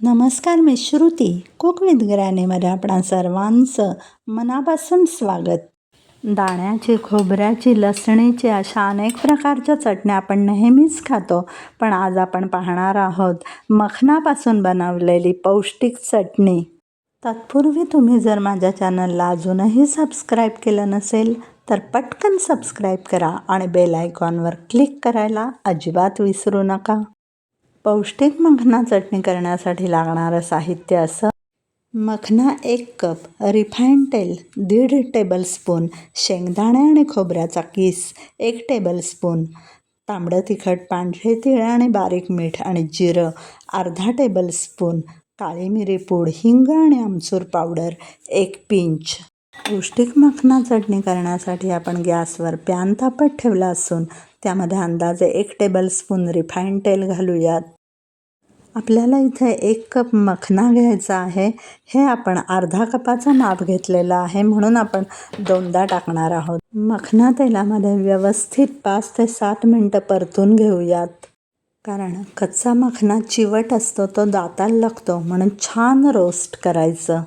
नमस्कार मी Shruti. Cook with ग्रॅनीमध्ये सर्वांचं मनापासून स्वागत. दाण्याची खोबऱ्याची लसणीची अशा अनेक प्रकारच्या चटण्या आपण नेहमीच खातो. पण आज आपण पाहणार आहोत मखनापासून बनवलेली पौष्टिक चटणी. तत्पूर्वी तुम्ही जर माझ्या चॅनलला अजूनही सबस्क्राईब केलं नसेल तर पटकन सबस्क्राईब करा आणि बेल आयकॉनवर क्लिक करायला अजिबात विसरू नका. पौष्टिक मखना चटणी करण्यासाठी लागणारं साहित्य असं? मखना एक कप रिफाईंड तेल दीड टेबलस्पून शेंगदाणे आणि खोबऱ्याचा किस एक टेबलस्पून तांबडं तिखट पांढरे तिळ आणि बारीक मीठ आणि जिरं अर्धा टेबलस्पून काळी मिरी पूड हिंग आणि आमचूर पावडर एक पिंच. पौष्टिक मखना चटणी करण्यासाठी आपण गॅसवर पॅन तापत ठेवला असून त्यामध्ये अंदाजे एक टेबलस्पून रिफाईंड तेल घालूयात. आपल्याला इथे एक कप मखना घ्यायचा आहे. हे आपण अर्धा कपाचा माप घेतलेला आहे म्हणून आपण दोनदा टाकणार आहोत. मखना तेलामध्ये व्यवस्थित पाच ते सात मिनटं परतून घेऊयात. कारण कच्चा मखना चिवट असतो तो दाताला लागतो म्हणून छान रोस्ट करायचं.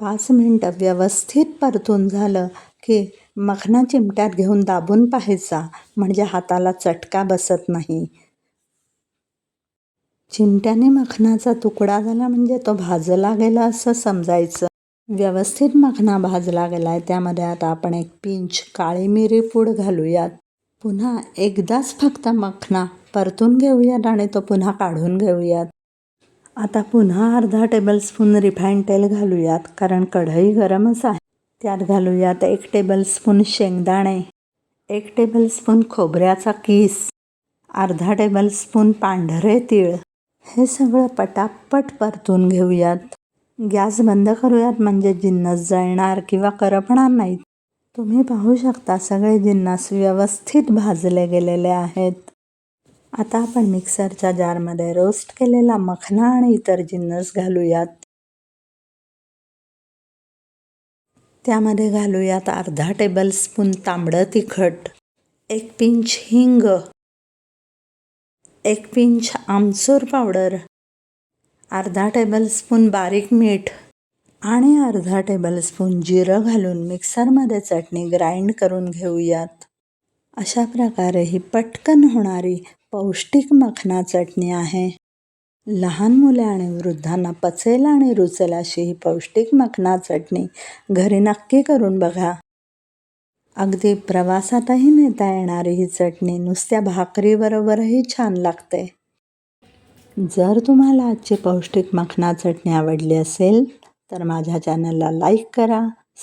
पाच मिनटं व्यवस्थित परतून झालं की मखना चिमट्यात घेऊन दाबून पाहायचा म्हणजे हाताला चटका बसत नाही. चिमट्याने मखनाचा तुकडा झाला म्हणजे तो भाजला गेला असं समजायचं. व्यवस्थित मखना भाजला गेला आहे त्यामध्ये आता आपण एक पिंच काळी मिरी पूड घालूयात. पुन्हा एकदाच फक्त मखना परतून घेऊयात आणि तो पुन्हा काढून घेऊयात. आता पुन्हा अर्धा टेबलस्पून रिफाईन तेल घालूयात कारण कढई गरमच आहे. त्यात घालूयात एक टेबलस्पून शेंगदाणे एक टेबलस्पून खोबऱ्याचा किस अर्धा टेबलस्पून पांढरे तीळ. हे सगळं पटापट परतून घेऊयात. गॅस बंद करूयात म्हणजे जिन्नस जळणार किंवा करपणार नाहीत. तुम्ही पाहू शकता सगळे जिन्नस व्यवस्थित भाजले गेलेले आहेत. आता आपण मिक्सरच्या जारमध्ये रोस्ट केलेला मखना आणि इतर जिन्नस घालूयात. त्यामध्ये घालूयात अर्धा टेबलस्पून तांबडं तिखट एक पिंच हिंग एक पिंच आमचूर पावडर अर्धा टेबलस्पून बारीक मीठ आणि अर्धा टेबलस्पून जिरं घालून मिक्सरमध्ये चटणी ग्राइंड करून घेऊयात. अशा प्रकारे ही पटकन होणारी पौष्टिक मखना चटणी आहे. लहान मुले आणि वृद्धांना पचेल आणि रुचेल अशी ही पौष्टिक मखना चटणी घरी नक्की करून बघा. अगदी प्रवासातही नेता येणारी ही चटणी नुसत्या भाकरीबरोबरही छान लागते. जर तुम्हाला आजची पौष्टिक मखना चटणी आवडली असेल तर माझ्या चॅनलला लाईक करा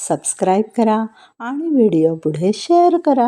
सबस्क्राईब करा आणि व्हिडिओ पुढे शेअर करा.